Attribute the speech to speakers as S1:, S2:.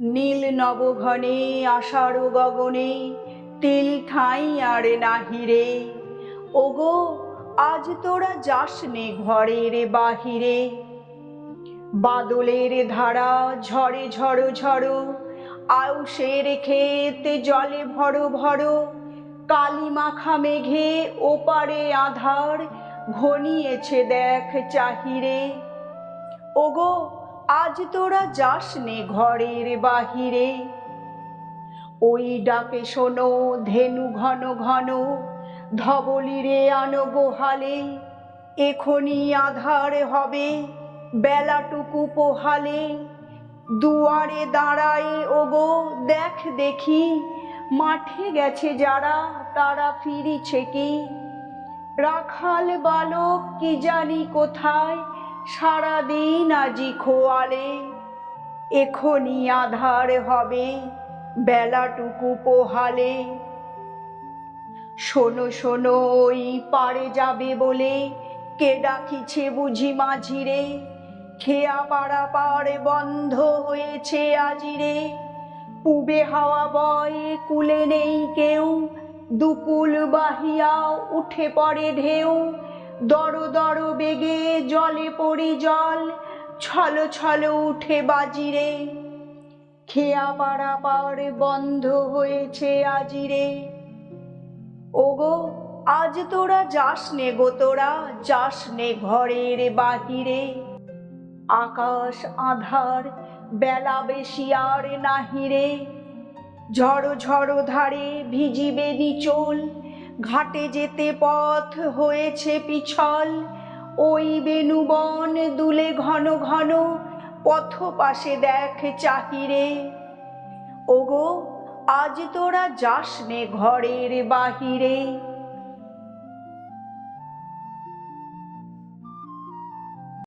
S1: নীল নবঘনে, আষাঢ় গগনে, তিল ঠাঁই আর নাহিরে ওগো, আজ তোরা যাস নে ঘরের বাহিরে। বাদলের ধারা ঝড়ে ঝড়ো ঝড়ো, আউশের ক্ষেত জলে ভরো ভরো কালি মাখা মেঘে ওপারে আধার ঘনিয়েছে দেখ চাহিরে। ওগো আজ তোরা যাস নে ঘরের বাহিরে। ওই ডাকে শোনো ধেনু ঘন ঘন, ধবলিরে আনো গোহালে। এখনি আধার হবে বেলাটুকু পোহালে। দুয়ারে দাঁড়ায় ওগো দেখ দেখি, মাঠে গেছে যারা, তারা ফিরিছে কি? রাখাল বালক কি জানি কোথায় সারাদিন আজি খোয়ালে এখনি আধার হবে বেলাটুকু পোহালে। শোনো শোনো, ওই পারে যাবে বলে কে ডাকিছে বুঝি মাঝিরে? খেয়া পাড়া পাড়ে বন্ধ হয়েছে আজিরে। পুবে হাওয়া বয় কুলে নেই কেউ, দুকুল বাহিয়া উঠে পড়ে ঢেউ। দর দর বেগে জলে পড়ি জল, ছল ছল উঠে বাজিরে। খেয়া পাড়া পাড়ে বন্ধ হয়েছে আজিরে। ওগো, আজ তোরা যাস নে গো তোরা, যাস নে ঘরের বাহিরে। আকাশ আধার, বেলা বেশি আর নাহিরে। ঝড়ো ঝড়ো ধারে ভিজিবে নিচল ঘাটে যেতে পথ হয়েছে পিছল। ওই বেনুবন দুলে ঘন ঘন পথ পাশে দেখ চাহিরে। ওগো, আজ তোরা যাস নে ঘরের বাহিরে।